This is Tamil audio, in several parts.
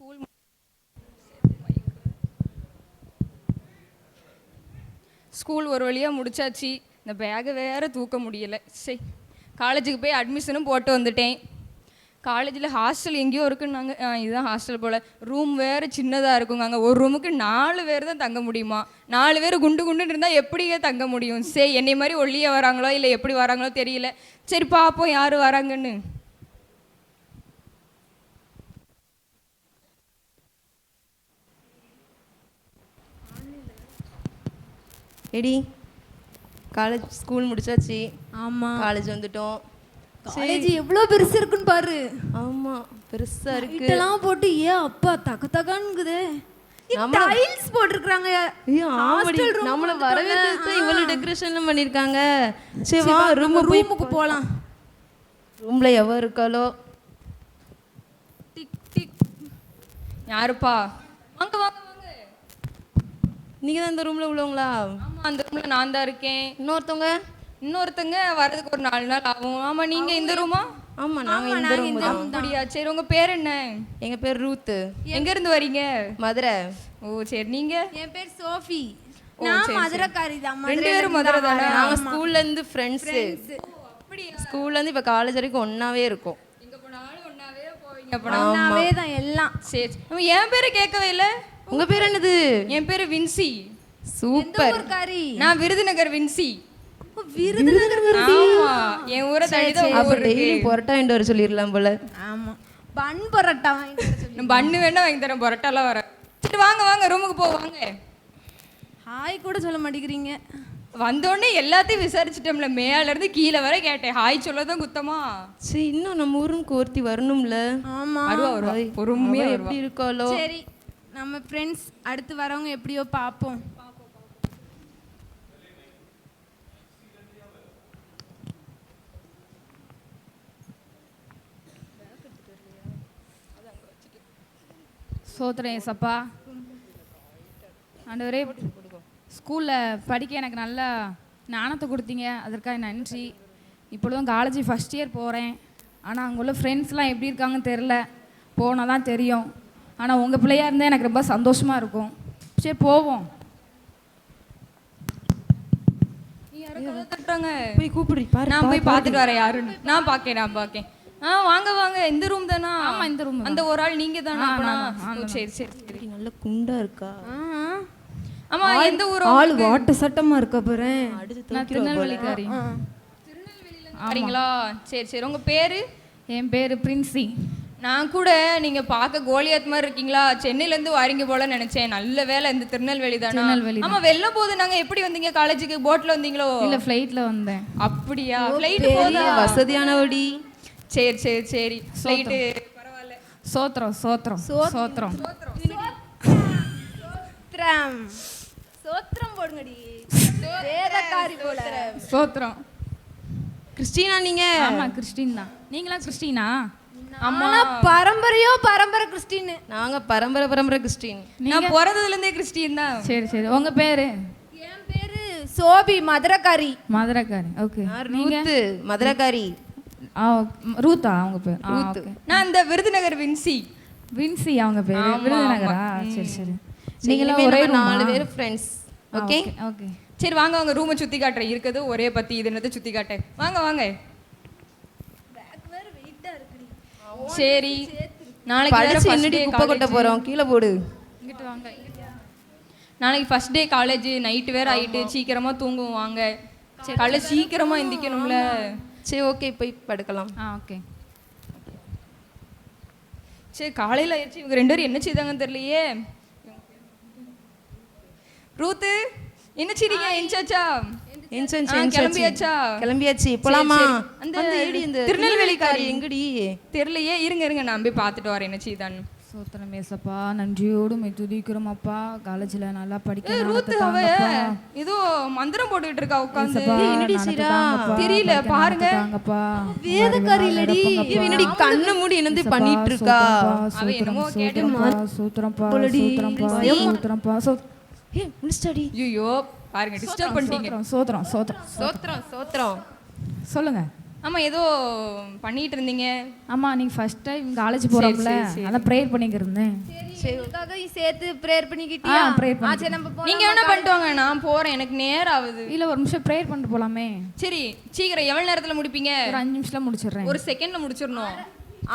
ஸ்கூல் ஸ்கூல் ஒரு வழியாக முடிச்சாச்சு. இந்த பேகை வேறு தூக்க முடியல. சரி காலேஜுக்கு போய் அட்மிஷனும் போட்டு வந்துட்டேன். காலேஜில் ஹாஸ்டல் எங்கேயோ இருக்குன்னாங்க. ஆ இதுதான் ஹாஸ்டல் போல். ரூம் வேறு சின்னதாக இருக்குங்க. அங்கே ஒரு ரூமுக்கு நாலு பேர் தான் தங்க முடியுமா? நாலு பேர் குண்டு குண்டுன்னு இருந்தால் எப்படியே தங்க முடியும்? சரி என்னை மாதிரி ஒல்லியாக வராங்களோ இல்லை எப்படி வராங்களோ தெரியல. சரி பார்ப்போம் யார் வராங்கன்னு. எடி காலேஜ் ஸ்கூல் முடிச்சாச்சு. ஆமா. காலேஜ் வந்துட்டோம். காலேஜ் எவ்வளவு பெருசு இருக்குன்னு பாரு. ஆமா பெருசா இருக்கு. இதெல்லாம் போட்டு ஏன் அப்பா தக நம்மள- டைல்ஸ் போட்டிருக்காங்க ஐயோ ஆமாடி. நம்மள. வரவேற்று இவ்வளவு டெக்கரேஷன் பண்ணிருக்காங்க சரி வா ரூம் ரூமுக்கு போலாம். ரூம்ல எவ இருக்காளோ? டிக் டிக். யாருப்பா? வாங்க வாங்க வாங்க நீங்க தான் இந்த ரூம்ல உள்ளவங்களா? ஆமாம் அந்த ரூமில் நான் தான் இருக்கேன். இன்னொருத்தவங்க? இன்னொருத்தங்க வர்றதுக்கு ஒரு நாலு நாள் ஆகும். ஆமா நீங்க இந்த ரூமா ஆமா நாங்க இந்த ரூம் தான். அப்படியா? சரி உங்க பேர் என்ன? எங்க பேர் ரூத் எங்க இருந்து வரீங்க? மதுரை. ஓ சரி நீங்க? என் பேர் சோஃபி. நான் மதுரைக்காரி தான். ரெண்டு பேரும் மதுரை தானே? நாங்க ஸ்கூல்ல இருந்து ஃப்ரெண்ட்ஸ் அப்படியா? ஸ்கூல்ல இருந்து இப்ப காலேஜ் வரைக்கும் ஒண்ணாவே இருக்கோம். எங்க போனாலும் ஒன்னாவே போவீங்க அப்ப ஒன்னாவே தான் எல்லாம். சரி என் பேரை கேட்கவே இல்ல? உங்க பேர் என்னது? என் பேரு வின்சி. சூப்பர். ஊர்க்காரி நான் விருதுநகர் வின்சி. விருதுநகர் ஆமா என் ஊரை தாண்டி தான் அப்ப டெய்லி பொரோட்டா வாங்கிட்டு வர சொல்லிடலாம் போல. ஆமா. பன் பரோட்டா வர நான் பண்ணு வேணா வாங்கி தரேன் பரோட்டாலாம் வரேன் சரி வாங்க வாங்க ரூமுக்கு போ வாங்க. ஹாய் கூட சொல்ல மாட்டேங்கிறீங்க. வந்தோடனே எல்லாத்தையும் விசாரிச்சிட்டோம்ல மேல இருந்து கீழே வரை கேட்டேன். ஹாய் சொல்லதான் குத்தமா. சரி இன்னும் நம்ம ஊருக்கு ஒருத்தி வரணும்ல. ஆமா வருவா. வருவா பொறுமையா எப்படி இருக்காளோ. சரி. நம்ம ஃப்ரெண்ட்ஸ் அடுத்து வரவங்க எப்படியோ பார்ப்போம். சோத்துறேன் சப்பா. ஆண்டவரே ஸ்கூலில் படிக்க எனக்கு நல்ல ஞானத்தை கொடுத்தீங்க. அதற்காக நன்றி. இப்பொழுதும் காலேஜ் ஃபஸ்ட் இயர் போகிறேன் ஆனால் அங்கே உள்ள ஃப்ரெண்ட்ஸ்லாம் எப்படி இருக்காங்கன்னு தெரில போனால் தான் தெரியும். ஆனால் உங்கள் பிள்ளையா இருந்தால் எனக்கு ரொம்ப சந்தோஷமாக இருக்கும். சரி போவோம். போய் கூப்பிடு. பாரு நான் போய் பார்த்துட்டு வரேன் யாருன்னு. நான் பார்க்கேன் நான் பார்க்கேன். ஆ வாங்க வாங்க. இந்த ரூம் தானா? ஆமா, இந்த room அந்த ஒரு ஆள் நீங்க தானா? சரி சரி. நல்ல குண்டா இருக்கா? ஆமா எந்த ஊர் ஆள் வாட்ட சட்டமா இருக்க போறேன் நான் திருநெல்வேலிக்காரி வரீங்களா சரி சரி. உங்க பேரு? என் பேர் பிரின்சி. நான் கூட நீங்க பார்க்க கோலியாத் மாதிரி இருக்கீங்களா? சென்னையில இருந்து வாரீங்க போல நினைச்சேன். நல்ல வேலை இந்த திருநெல்வேலி தானா? திருநெல்வேலி ஆமா வெள்ளம் போது நாங்க எப்படி வந்தீங்க? காலேஜுக்கு போட்ல வந்தீங்களோ? இல்லை ஃப்ளைட்டில் வந்தேன். அப்படியா? ஃப்ளைட் போதா? வசதியானவடி. சரி சரி சரி. ஃப்ளைட்டு பரவாயில்ல. சோத்திரம் சோத்திரம். சோத்திரம். சோத்திரம். சோத்திரம் போடுங்கடி. வேதக்காரி போல. சோத்திரம். கிறிஸ்டினா நீங்க? ஆமா கிறிஸ்டின் தான். நீங்களாம் கிறிஸ்டினா? ஆமா. பரம்பரையோ பரம்பரை கிறிஸ்டின் நாங்க பரம்பரை பரம்பரை கிறிஸ்டின். நான் பிறந்ததுல இருந்தே கிறிஸ்டியன் தான். சரி சரி. உங்க பேரு? என் பேரு சோபி மதுரைக்காரி. மதுரைக்காரி. ஓகே ரூத்து மதுரைக்காரி. ரூத்தா அவங்க பேர்? okay. நான் இந்த விருதுநகர் வின்சி. வின்சி அவங்க பேர்? விருதுநகரா? சரி சரி. நீங்களும் ஒரே நாலு பேர் ஃப்ரெண்ட்ஸ் ஓகே ஓகே சரி வாங்க வாங்க ரூமை சுத்தி காட்டுறேன். இருக்குது ஒரே பத்தி இது என்னது சுத்தி காட்டேன் வாங்க வாங்க. சரி. நாளைக்கு என்னடி குப்பை கொட்ட. போறோம்? கீழே போடு. இங்கிட்டு வாங்க நாளைக்கு ஃபர்ஸ்ட் டே காலேஜ் நைட்டு வேற ஆயிட்டு சீக்கிரமா தூங்குவோம் வாங்க. காலைல சீக்கிரமா எந்திக்கணும்ல. சரி ஓகே போய் படுக்கலாம். ஆ ஓகே. சரி காலையில ஆயிடுச்சு. இவங்க ரெண்டு பேரும் என்ன செய்தாங்கன்னு தெரியலையே. ரூத்து என்ன செய்றீங்க? ஆ, கிளம்பியாச்சா? சரி. அந்த இந்த திருநெல்வேலிக்காரி. எங்கடி? தெரியலையே. இருங்க இருங்க. நான் போய் பார்த்துட்டு வரேன். என்ன செய்தான்னு சோத்திரம் ஏசப்பா நன்றியோடு மெய் துதிக்கிறோம் அப்பா. காலேஜில் நல்லா படிக்க ரூத்து அவ. ஏதோ மந்திரம் போட்டுக்கிட்டு இருக்கா உட்காந்து. தெரியல, பாருங்க. வேதக்காரி இல்லடி. என்னடி கண்ணு மூடி என்னது பண்ணிட்டு இருக்கா? அவ என்னமோ சூத்திரம்ப்பா சூத்திரம்ப்பா சூத்திரம்ப்பா சூத்திரம்ப்பா ஏ முடிச்சிட்டாடி ஐயோ. பாருங்க டிஸ்டர்ப் பண்ணிட்டீங்க. சோத்திரம் சோத்திரம் சோத்திரம் சோத்திரம் சோத்திரம். சொல்லுங்க. ஆமா ஏதோ பண்ணிட்டு இருந்தீங்க. ஆமாம் நீங்கள் ஃபர்ஸ்ட் டைம் காலேஜ் போகிறோம்ல சரி, சரி. அதான் ப்ரேயர் பண்ணிக்கிருந்தேன். சரி உங்களுக்காக சேர்த்து ப்ரேயர் பண்ணிக்கிட்டியா? ஆ, pray ஆ, சரி நம்ம போலாம் நீங்க என்ன பண்ணிட்டு வாங்க நான் போறேன் எனக்கு நேரம் ஆகுது. இல்லை ஒரு நிமிஷம் ப்ரேயர் பண்ணிட்டு போகலாமே சரி சீக்கிரம் எவ்வளவு நேரத்துல முடிப்பீங்க? ஒரு அஞ்சு நிமிஷத்தில் முடிச்சிடுறேன். ஒரு செகண்ட்ல முடிச்சிடணும்.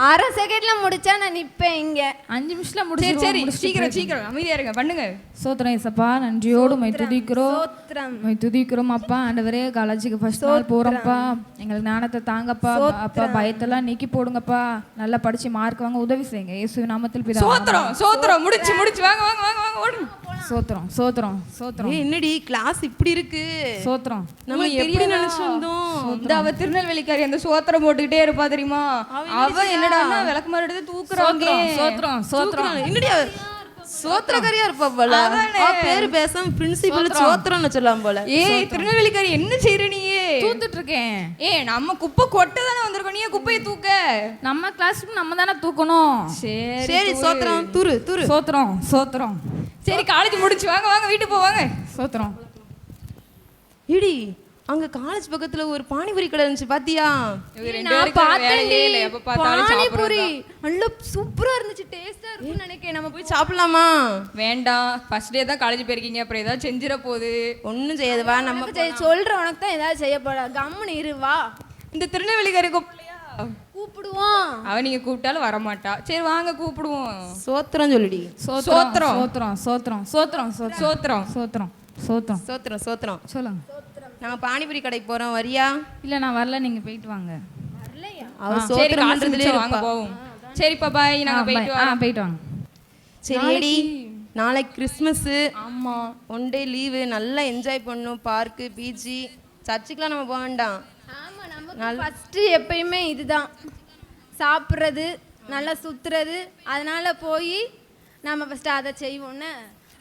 அரை செகண்ட்ல முடிச்சா நான் நிப்பேன் இங்க. அஞ்சு நிமிஷத்தில் சரி முடிச்சிருவோம் சரி சீக்கிரம் சீக்கிரம். அமைதியா இருங்க பண்ணுங்க. சோத்திரம் ஏசப்பா நன்றியோடு மை துதிக்கிறோம். ஸ்தோத்திரம். மை துதிக்கிறோம் அப்பா. ஆண்டவரே காலேஜுக்கு ஃபர்ஸ்ட் நாள் போகிறோம்ப்பா எங்களுக்கு ஞானத்தை தாங்கப்பா. அப்பா பயத்தெல்லாம் நீக்கி போடுங்கப்பா. நல்லா படிச்சு மார்க் வாங்க உதவி செய்யுங்க. இயேசு நாமத்தில் பிதா சோத்திரம் சோத்திரம் முடிச்சு முடிச்சு. வாங்க வாங்க வாங்க வாங்க ஓடுங்க. சோத்திரம் சோத்திரம் சோத்திரம் என்னடி? கிளாஸ் இப்படி இருக்கு. சோத்திரம் நம்ம எப்படி நினைச்சு வந்தோம் இந்த அவ திருநெல்வேலிக்காரி அந்த சோத்திரம் போட்டுக்கிட்டே இருப்பா தெரியுமா? அவ என்னடா? விளக்குமாறு எடுத்து தூக்குறாங்க? சோத்திரக்காரியா இருப்பா போல. அவ பேரு பேசாம பிரின்சிபல் சோத்திரம்னு சொல்லலாம் போல. ஏய் திருநெல்வேலிக்காரி என்ன செய்யற நீயே தூத்துட்டு இருக்கேன் ஏ நம்ம குப்பை கொட்ட தானே வந்திருக்கோம். நீ குப்பையை தூக்க. நம்ம கிளாஸுக்கு நம்ம தானே தூக்கணும். சரி சரி சோத்திரம் துரு துரு. சோத்திரம் சோத்திரம். சரி காலேஜ் முடிச்சு வாங்க வாங்க வீட்டுக்கு போவாங்க சோத்திரம். இடி அங்க காலேஜ் பக்கத்துல ஒரு பானிபூரி கடை இருந்துச்சு பாத்தியா? பானிபூரி. நல்ல சூப்பரா இருந்துச்சு டேஸ்டா இருக்கும்னு நினைக்கிறேன். நம்ம போய் சாப்பிடலாமா? வேண்டாம். ஃபர்ஸ்ட் டே தான் காலேஜ் போயிருக்கீங்க. அப்புறம் ஏதாவது செஞ்சிட போகுது. ஒண்ணும் செய்யாது. வா நம்ம சொல்ற உனக்கு தான் ஏதாவது செய்ய போற. கம்முன்னு இரு வா. இந்த திருநெல்வேலிக்காரி கூப்பிடலையா கூப்பிடுவோம். அவ நீங்க கூப்பிட்டாலும் வரமாட்டா. சரி வாங்க கூப்பிடுவோம். சோத்திரம் சொல்லுடி. சோத்திரம் சோத்திரம் சோத்திரம் சோத்திரம். சோத்திரம். சோத்திரம் சோத்திரம். சோத்திரம் சோத்திரம். சொல்லுங்க. நாங்க பானிபூரி கடைக்கு போறோம். வரியா? இல்லை நான் வரல. நீங்கள் போயிட்டு வாங்க. அவ சரி காசு மிச்சம் வாங்க போவோம். சரிப்பா பாய். நாங்க bye. போயிட்டு ஆ போயிட்டு வாங்க. சரி ஏடி நாளைக்கு கிறிஸ்மஸ். ஆமா. ஒன் டே லீவு நல்லா என்ஜாய் பண்ணணும். பார்க்கு பீச்சு சர்ச்சுக்குலாம் நம்ம போக வேண்டாம். ஆமா நமக்கு ஃபர்ஸ்ட் எப்பயுமே இதுதான். சாப்பிட்றது நல்லா சுத்துறது. அதனால போய் நம்ம ஃபர்ஸ்ட் அதை செய்வோம்னு.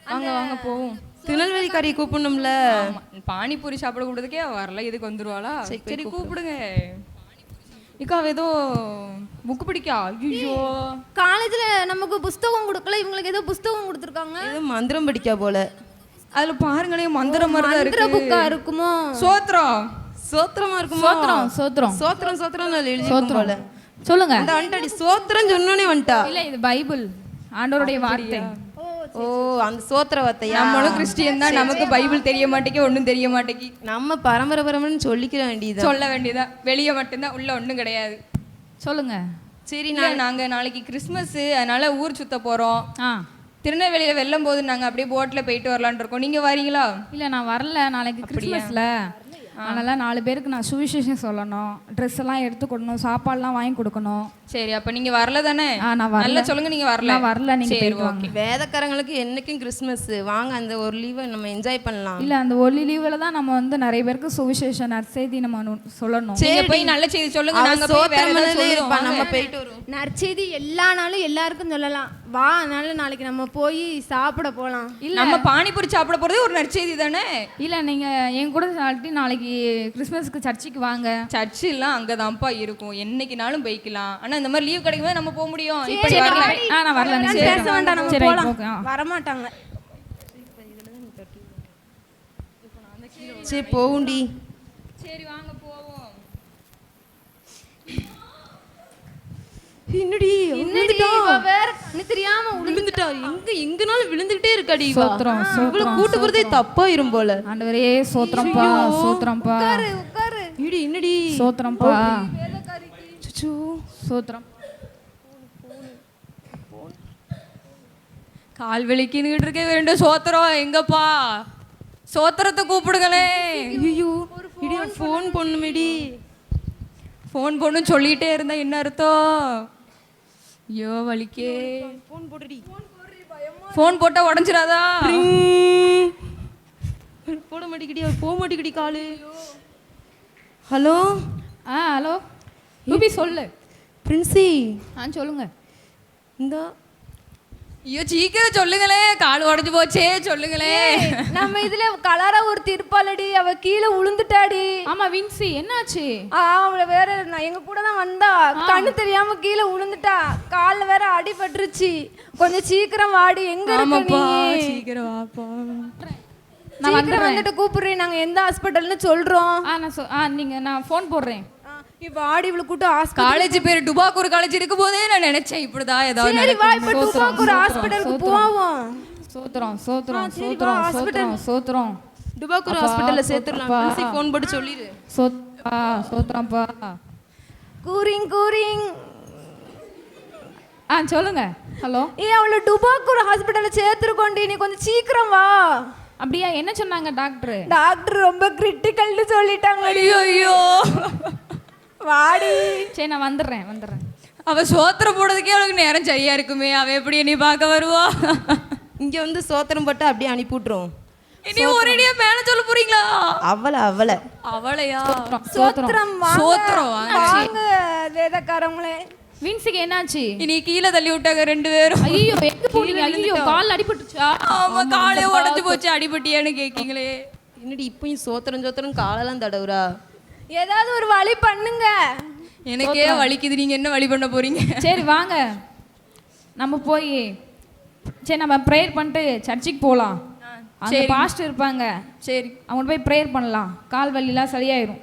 வாங்க வாங்க போவோம். திருநெல்வேலிக்காரியை கூப்பிடணும்ல? ஆமா. பானிபூரி சாப்பிட அவ வரல. இதுக்கு வந்துருவாளா? சரி கூப்பிடுங்க. இக்கா ஏதோ புக்கு பிடிக்கா? ஐயோ. காலேஜ்ல நமக்கு புஸ்தகம் கொடுக்கல. இவங்களுக்கு ஏதோ புஸ்தகம் கொடுத்துருக்காங்க. ஏதோ மந்திரம் படிக்கா போல. அதுல பாருங்களேன் மந்திரம் மாதிரி இருக்கு. புக்கா இருக்குமோ? சோத்திரம். சோத்திரமா இருக்குமா? சோத்திரம் சோத்திரம். சோத்திரம் சோத்திரம். எழுதிருக்கும் போல. சொல்லுங்க. அந்த வந்துட்டாடி சோத்திரம் சொன்னோனே வந்துட்டா. இல்லை இது பைபிள். ஆண்டவருடைய வார்த்தை. ஓ அந்த சோத்திர வார்த்தையா நம்மளும் கிறிஸ்டியன் தான். நமக்கு பைபிள் தெரிய மாட்டேங்கி ஒண்ணும் தெரிய மாட்டேங்கி நம்ம பரம்பரை பரம்பரைன்னு சொல்லிக்கிற வேண்டியது சொல்ல வேண்டியதா? வெளியே மட்டும்தான் உள்ள ஒண்ணும் கிடையாது. சொல்லுங்க. சரி இல்ல. நாங்க நாளைக்கு கிறிஸ்மஸ் அதனால ஊர் சுத்த போறோம். ஆ. திருநெல்வேலியில வெல்லும் போது நாங்க அப்படியே போட்ல போயிட்டு வரலாம்னு இருக்கோம். நீங்க வரீங்களா? இல்லை நான் வரல. நாளைக்கு கிறிஸ்மஸ்ல. அதனால நாலு பேருக்கு நான் சுவிசேஷம் சொல்லணும். ட்ரெஸ் எல்லாம் எடுத்து கொடுக்கணும். சாப்பாடுலாம் வாங்கி கொடுக்கணும். சரி அப்ப நீங்க வரல தானே? நான் வரல. நல்லா சொல்லுங்க நீங்க வரல. நான் வரல நீங்க சரி. வாங்க. வேதக்காரங்களுக்கு என்னைக்கும் கிறிஸ்மஸ் வாங்க அந்த ஒரு லீவை நம்ம என்ஜாய் பண்ணலாம். இல்ல அந்த ஒலி லீவில் தான் நம்ம வந்து நிறைய பேருக்கு சுவிசேஷம் நற்செய்தி நம்ம சொல்லணும். நீங்க போய் நல்ல செய்தி சொல்லுங்க அவ நாங்க போய் வேற ஏதாவது நம்ம போயிட்டு வருவோம். நற்செய்தி எல்லா நாளும் எல்லாருக்கும் சொல்லலாம். வா அதனால நாளைக்கு நம்ம போய் சாப்பிட போலாம். நம்ம பானிபூரி சாப்பிட போறது ஒரு நற்செய்தி தானே? இல்ல நீங்க என் கூட சாப்பிட்டு நாளைக்கு கிறிஸ்மஸ்க்கு சர்ச்சுக்கு வாங்க. சர்ச்சு எல்லாம் அங்கதான்ப்பா இருக்கும். என்னைக்குனாலும் போய்க்கலாம். ஆனா இந்த மாதிரி லீவ் கிடைக்கும் போது நம்ம போக முடியும். இப்ப நீ வரல. ஆ நான் வரல பேச வேண்டாம் நம்ம சரி, போலாம். okay, ஆ. வரமாட்டாங்க. சரி போகுண்டி சரி வாங்க போவோம் என்னடி என்னடி இவ வேற? கண்ணு தெரியாம விழுந்துட்டா. எங்க எங்கனாலும் விழுந்துகிட்டே இருக்காடி இவ. சோத்திரம், இவ்வளவு கூட்டு போறதே தப்பாயிரும் போல. ஆண்டவரே சோத்திரம்ப்பா சோத்திரம்ப்பா. உட்காரு இடி என்னடி? சோத்திரம்ப்பா. சுச்சு. சோத்திரம். கால் வலிக்குன்னுகிட்டு இருக்க ரெண்டு சோத்திரம். எங்கப்பா? சோத்திரத்தை கூப்பிடுங்களே. ஐயோ. இடி ஃபோன் பண்ணுமேடி. ஃபோன் பொண்ணு சொல்லிட்டே இருந்தா என்ன அர்த்தம்? ஐயோ வலிக்கே. ஃபோன் போடுடி. ஃபோன் போட்டா உடஞ்சிராதா? போட மாட்டேங்கிடி அவர் போக மாட்டேங்கிடி காலு. ஹலோ? ஆ ஹலோ. ரூபி சொல்லு. பிரின்சி. ஆ சொல்லுங்க. இந்த. ஐயோ சீக்கிரம் சொல்லுங்களே. கால் உடஞ்சு போச்சே சொல்லுங்களே. நம்ம இதுல கலரா ஒரு திருப்பாலடி அவ கீழே உளுந்துட்டாடி. ஆமா வின்சி என்னாச்சு? அவள வேற எங்க கூட தான் வந்தா. கண்ணு தெரியாம கீழே உளுந்துட்டா. கால்ல வேற அடிபட்டுருச்சு. கொஞ்சம் சீக்கிரம் வாடி எங்க இருக்க சீக்கிரம் வாப்பா. வந்துட்டு கூப்பிடுறேன். நாங்க எந்த ஹாஸ்பிட்டல்னு சொல்றோம். நான் நீங்க நான் ஃபோன் போடுறேன். இப்போ ஆடி இவ்வளவு கூட்டம் காலேஜ் பேர் டுபாக்கூர் காலேஜ் இருக்கும் போதே நான் நினைச்சேன் இப்படிதான் ஏதாவது சரி வா இப்போ சோத்திரம், டுபாக்கு ஒரு சோத்திரம், ஹாஸ்பிட்டலுக்கு சோத்திரம். போவோம் வா, சோத்திரம் hospital. சோத்திரம் சோத்திரம். டுபாக்கூர் சேர்த்துடலாம். அப்பா. பிரின்சி ஃபோன் போட்டு சொல்லிடு. சோத்ரா சோத்திரம்ப்பா. கூரிங் கூரிங் ஆ சொல்லுங்க. ஹலோ. ஏ அவளை டுபாக்கூர் ஹாஸ்பிட்டல்ல சேர்த்துருக்கோண்டி நீ கொஞ்சம் சீக்கிரம் வா. அப்படியா என்ன சொன்னாங்க டாக்டர்? டாக்டர் ரொம்ப கிரிட்டிக்கல்னு சொல்லிட்டாங்க. ஐயோ ஐயோ வாடி. சரி நான் வந்துடுறேன் வந்துடுறேன். அவ சோத்திரம் போடுறதுக்கே அவளுக்கு நேரம் சரியா இருக்குமே அவ எப்படி நீ பார்க்க வருவா? இங்க வந்து சோத்திரம் போட்டு அப்படியே அனுப்பி விட்டுரும் இனி ஒரேடியா மேல சொல்ல போறீங்களா? அவளை அவளை. அவளையா? சோத்திரம் சோத்திரம் வாங்க. வாங்க. வேதக்காரங்களே. வின்ஸுக்கு என்னாச்சு? இனி கீழே தள்ளி விட்டாங்க ரெண்டு பேரும். ஐயோ எங்க போனீங்க? ஐயோ கால் அடிபட்டுச்சா? ஆமா காலே உடைஞ்சு போச்சு. அடிபட்டியான்னு கேக்கீங்களே. என்னடி இப்பயும் சோத்திரம் சோத்திரம் காலெல்லாம் தடவுறா? ஏதாவது ஒரு வழி பண்ணுங்க. எனக்கே வலிக்குது. நீங்க என்ன வழி பண்ண போறீங்க? சரி வாங்க. நம்ம போய் சரி நம்ம ப்ரேயர் பண்ணிட்டு சர்ச்சுக்கு போகலாம் அங்க பாஸ்டர் இருப்பாங்க. சரி. அவங்க போய் ப்ரேயர் பண்ணலாம். கால் வலிலாம் சரியாயிரும்.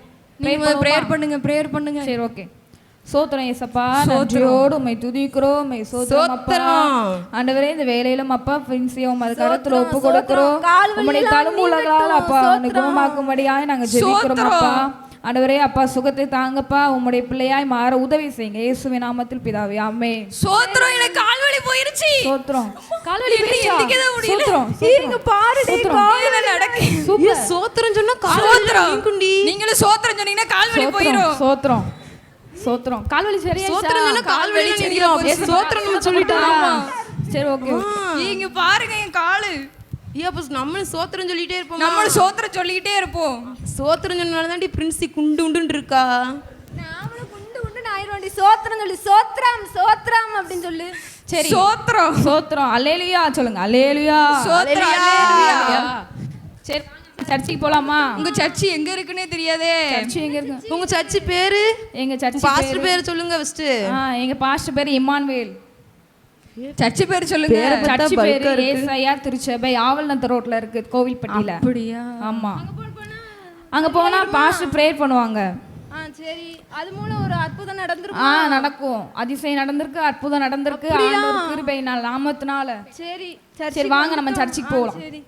ப்ரேயர் பண்ணுங்க ப்ரேயர் பண்ணுங்க. சரி ஓகே. சோத்திரம் ஏசப்பா நன்றியோடு உம்மை துதிக்கிறோம். உம்மை சோத்திரம் அப்பா. ஆண்டவரே இந்த வேலையிலும் அப்பா பிரின்சியும் அது கருத்துல ஒப்பு கொடுக்கிறோம். உம்முடைய தழும்புலகளால் அப்பா உன்னை குணமாக்கும்படியாய் நாங்க ஜெபிக்கிறோம் அப்பா. ஆண்டவரே அப்பா சுகத்தை தாங்கப்பா. உம்முடைய பிள்ளையாய் மாற உதவி செய்யுங்க. இயேசுவின் நாமத்தில் பிதாவே ஆமே சோத்திரம் எனக்கு கால் வலி போயிருச்சு. சோத்திரம். கால்வலி. சோத்திரம். இங்க பாருடி என்ன நடக்கு? ஏ, சோத்திரம் சொன்னா கால் சோத்திரம். குண்டி நீங்களும் சோத்திரம் சொன்னீங்கன்னா கால் வலி சோத்திரம். போயிரும். சோத்திரம். சோத்திரம். கால்வலி சரியா சோத்திரம் சொன்னா கால் வலி நினைக்கிறோம் அப்படியே சோத்திரம் நம்ம சொல்லிட்டோம். சரி ஓகே. நீங்க பாருங்க என் காலு. ஏ அப்ப நம்மளும் சோத்திரம் சொல்லிட்டே இருப்போம்? நம்மளும் சோத்திரம் சொல்லிக்கிட்டே இருப்போம். சோத்திரம் சொன்னால தாண்டி பிரின்சி குண்டு உண்டுன்னு இருக்கா? நாமளும் குண்டு குண்டு ஆயிரோண்டி சோத்திரம் சொல்லி. சோத்திரம் சோத்திரம் அப்படின்னு சொல்லு. சரி. சோத்திரம். சோத்திரம். அல்லேலுயா சொல்லுங்க. அல்லேலுயா. சோத்திரம் அல்லேலுயா. சரி சர்ச்சுக்கு போலாமா? உங்க சர்ச்சு எங்க இருக்குன்னே தெரியாதே. சர்ச்சு எங்க இருக்கு? உங்க சர்ச்சு பேரு? எங்க சர்ச் பாஸ்டர் பேரு? சொல்லுங்க ஃபர்ஸ்ட் ஆ எங்க பாஸ்டர் பேர் இமான்வேல் சர்ச்சு பேர் சொல்லுங்க. சர்ச் பேரு ஏசாயா திருச்சபை ஆவல்நத்த ரோட்ல இருக்கு கோவில்பட்டியில அப்படியா? ஆமா. அங்க போனா பாஸ்டர் ப்ரேயர் பண்ணுவாங்க. ஆ சரி. அது மூலம் ஒரு அற்புதம் நடந்துரும் ஆ நடக்கும். அதிசயம் நடந்திருக்கு அற்புதம் நடந்திருக்கு ஆண்டவர் கிருபையினால் நாமத்தினால. சரி சரி வாங்க நம்ம சர்ச்சுக்கு போகலாம் சரி.